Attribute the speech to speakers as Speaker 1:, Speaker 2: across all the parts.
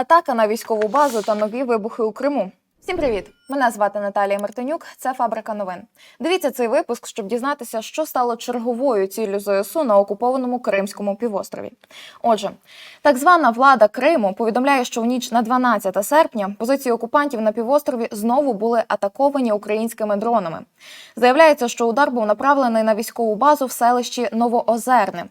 Speaker 1: Атака на військову базу та нові вибухи у Криму. Всім привіт! Мене звати Наталія Мартинюк. Це фабрика новин. Дивіться цей випуск, щоб дізнатися, що стало черговою ціллю ЗСУ на окупованому Кримському півострові. Отже, так звана влада Криму повідомляє, що в ніч на 12 серпня позиції окупантів на півострові знову були атаковані українськими дронами. Заявляється, що удар був направлений на військову базу в селищі Новоозерне.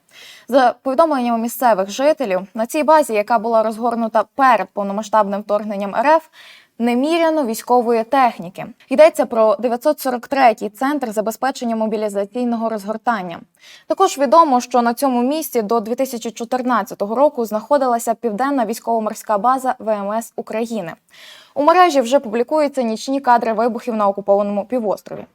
Speaker 1: За повідомленнями місцевих жителів, на цій базі, яка була розгорнута перед повномасштабним вторгненням РФ, неміряно військової техніки. Йдеться про 943-й центр забезпечення мобілізаційного розгортання. Також відомо, що на цьому місці до 2014 року знаходилася південна військово-морська база ВМС України. У мережі вже публікуються нічні кадри вибухів на окупованому півострові.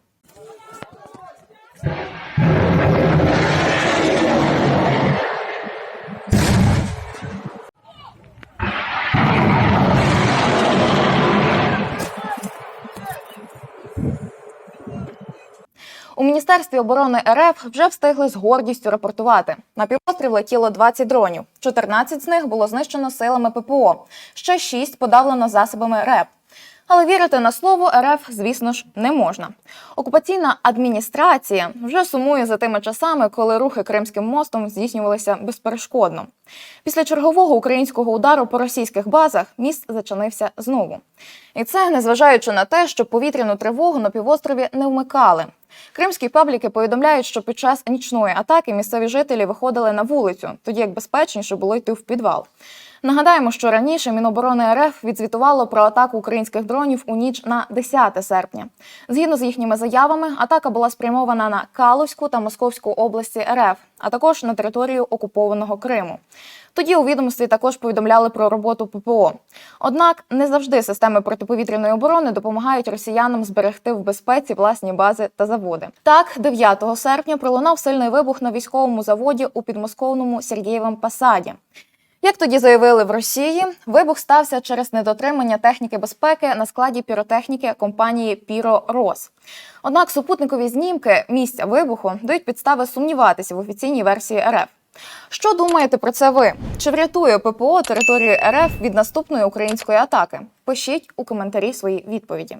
Speaker 1: У міністерстві оборони РФ вже встигли з гордістю рапортувати. На півострів летіло 20 дронів. 14 з них було знищено силами ППО. Ще 6 подавлено засобами РЕП. Але вірити на слово РФ, звісно ж, не можна. Окупаційна адміністрація вже сумує за тими часами, коли рухи Кримським мостом здійснювалися безперешкодно. Після чергового українського удару по російських базах міст зачинився знову. І це незважаючи на те, що повітряну тривогу на півострові не вмикали. Кримські пабліки повідомляють, що під час нічної атаки місцеві жителі виходили на вулицю, тоді як безпечніше було йти в підвал. Нагадаємо, що раніше Міноборони РФ відзвітувало про атаку українських дронів у ніч на 10 серпня. Згідно з їхніми заявами, атака була спрямована на Калузьку та Московську області РФ, а також на територію окупованого Криму. Тоді у відомстві також повідомляли про роботу ППО. Однак не завжди системи протиповітряної оборони допомагають росіянам зберегти в безпеці власні бази та заводи. Так, 9 серпня пролунав сильний вибух на військовому заводі у підмосковному Сергієвому Посаді. Як тоді заявили в Росії, вибух стався через недотримання техніки безпеки на складі піротехніки компанії Піро Рос. Однак супутникові знімки місця вибуху дають підстави сумніватися в офіційній версії РФ. Що думаєте про це ви? Чи врятує ППО територію РФ від наступної української атаки? Пишіть у коментарі свої відповіді.